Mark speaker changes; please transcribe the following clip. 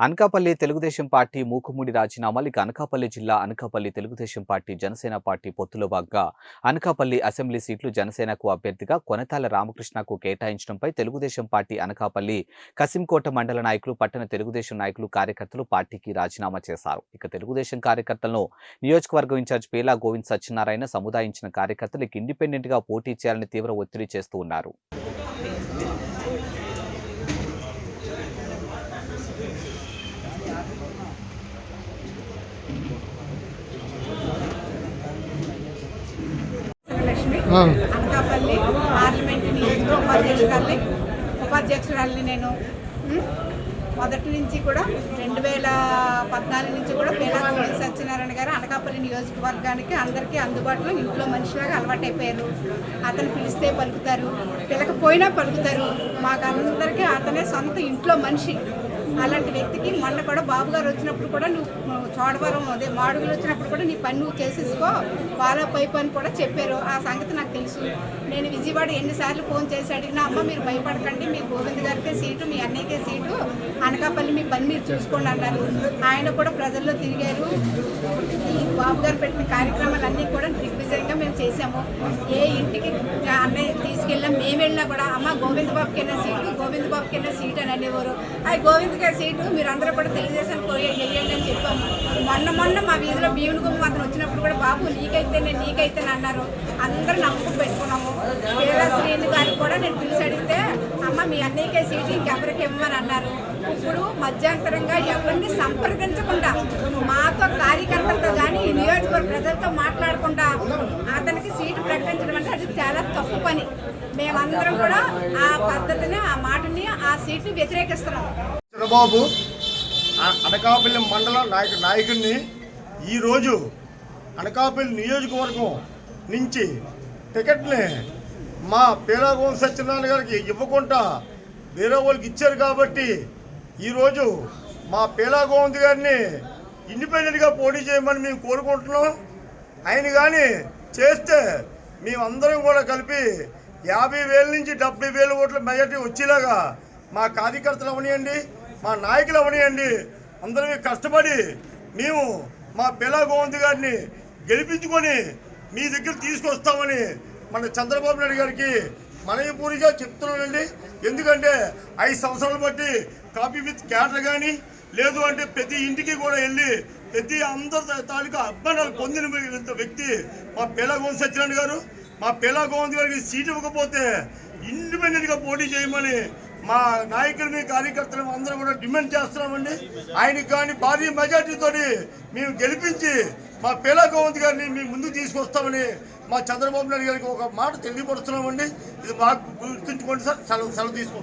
Speaker 1: Anakapalli Telugu Desam party మూకుముడి రాజీనామాలు ఇక అనకాపల్లి జిల్లా అనకాపల్లి తెలుగుదేశం పార్టీ జనసేన పార్టీ పొత్తులో భాగంగా అనకాపల్లి అసెంబ్లీ సీట్లు జనసేనకు అభ్యర్థిగా కొనతాల రామకృష్ణకు కేటాయించడంపై తెలుగుదేశం పార్టీ అనకాపల్లి కసింకోట మండల నాయకులు పట్టణ తెలుగుదేశం నాయకులు కార్యకర్తలు పార్టీకి రాజీనామా చేశారు. ఇక తెలుగుదేశం కార్యకర్తలను నియోజకవర్గం ఇన్ఛార్జ్ పేలా గోవింద్ సత్యనారాయణ సముదాయించిన కార్యకర్తలు ఇండిపెండెంట్గా పోటీ చేయాలని తీవ్ర ఒత్తిడి చేస్తూ ఉన్నారు.
Speaker 2: అనకాపల్లి పార్లమెంట్ నియోజకవర్గ ఉపాధ్యక్షురాలి ఉపాధ్యక్షురాలిని నేను. మొదటి నుంచి కూడా రెండు వేల పద్నాలుగు నుంచి కూడా పేలా సత్యనారాయణ గారు అనకాపల్లి నియోజకవర్గానికి అందరికీ అందుబాటులో ఇంట్లో మనిషిలాగా అలవాటైపోయారు. అతను పిలిస్తే పలుకుతారు పిలకపోయినా పలుకుతారు. మాకు అందరికీ అతనే సొంత ఇంట్లో మనిషి. అలాంటి వ్యక్తికి మొన్న కూడా బాబు గారు వచ్చినప్పుడు కూడా నువ్వు చోడవరం అదే మాడుగులు వచ్చినప్పుడు కూడా నీ పని నువ్వు చేసేసుకో బాలా పైపు అని కూడా చెప్పారు. ఆ సంగతి నాకు తెలుసు. నేను విజయవాడ ఎన్నిసార్లు ఫోన్ చేసి అడిగినా అమ్మ మీరు భయపడకండి మీ గోవింద్ గారికే సీటు మీ అన్నయ్యకే సీటు అనకాపల్లి మీ పని మీరు చూసుకోండి అన్నారు. ఆయన కూడా ప్రజల్లో తిరిగారు. ఈ బాబు గారు పెట్టిన కార్యక్రమాలన్నీ కూడా దిగ్విజయంగా మేము చేసాము ఏ ఇంటికి అన్నయ్య తీసుకెళ్ళినా కూడా అమ్మ గోవింద్ బాబుకి అయినా సీటు గోవింద్ బాబుకి అయినా సీట్ అని అనేవారు. ఆ గోవింద్ గారి సీటు మీరు అందరూ కూడా తెలుగుదేశం వెళ్ళండి అని చెప్పాము మొన్న మొన్న మా వీధిలో భీముని గుమ్మ అతను వచ్చినప్పుడు కూడా బాబు నీకైతేనే నీకైతేనే అన్నారు. అందరూ నమ్మకం పెట్టుకున్నాము. పేరా శ్రీని గారికి కూడా నేను పిలిచి అడిగితే అమ్మ మీ అన్నయ్యకే సీటు ఇంకెవరికి ఇవ్వమని అన్నారు. ఇప్పుడు మధ్యంతరంగా ఎవరిని సంప్రదించకుండా మాతో కార్యకర్తలతో కానీ ఈ నియోజకవర్గ ప్రజలతో మాట్లాడకుండా అతను సీటు ప్రకటించడం అంటే అది చాలా తప్పు పని. మేమందరం కూడా ఆ పద్ధతిని ఆ మాటని ఆ సీట్ని వ్యతిరేకిస్తున్నాం.
Speaker 3: చంద్రబాబు అనకాపల్లి మండల నాయకు నాయకుడిని ఈరోజు అనకాపల్లి నియోజకవర్గం నుంచి టికెట్ని మా పేరాగోం సత్యనారాయణ గారికి ఇవ్వకుండా వేరే వాళ్ళకి ఇచ్చారు కాబట్టి ఈరోజు మా పేలాగోవింద్ గారిని ఇండిపెండెంట్గా పోటీ చేయమని మేము కోరుకుంటున్నాం. ఆయన కానీ చేస్తే మేమందరం కూడా కలిపి యాభై వేల నుంచి డెబ్బై వేల ఓట్ల మెజార్టీ వచ్చేలాగా మా కార్యకర్తలు అవనియండి మా నాయకులు అవనియండి అందరూ కష్టపడి మేము మా పిల్ల గోవింద్ గారిని గెలిపించుకొని మీ దగ్గర తీసుకొస్తామని మన చంద్రబాబు నాయుడు గారికి మనయపూరిగా చెప్తున్నానండి ఎందుకంటే ఐదు సంవత్సరాలు బట్టి కాపీ విత్ క్యాటర్ కానీ లేదు అంటే ప్రతి ఇంటికి కూడా వెళ్ళి ప్రతి అందరి తాలూకా అభిమానాలు పొందిన వ్యక్తి మా పిల్ల గోవింద్ సత్యనారాయణ గారు. మా పిల్ల గోవింద్ గారికి సీట్ ఇవ్వకపోతే ఇండిపెండెంట్గా పోటీ చేయమని మా నాయకులని కార్యకర్తలు అందరూ కూడా డిమాండ్ చేస్తున్నామండి. ఆయనకి కానీ భారీ మెజార్టీతో మేము గెలిపించి మా పిల్ల గోవింద్ గారిని మీ ముందుకు తీసుకొస్తామని మా చంద్రబాబు నాయుడు గారికి ఒక మాట తెలియపరుస్తున్నామండి. ఇది బాగా గుర్తుంచుకోండి సార్. సెలవు సెలవు తీసుకుంటాం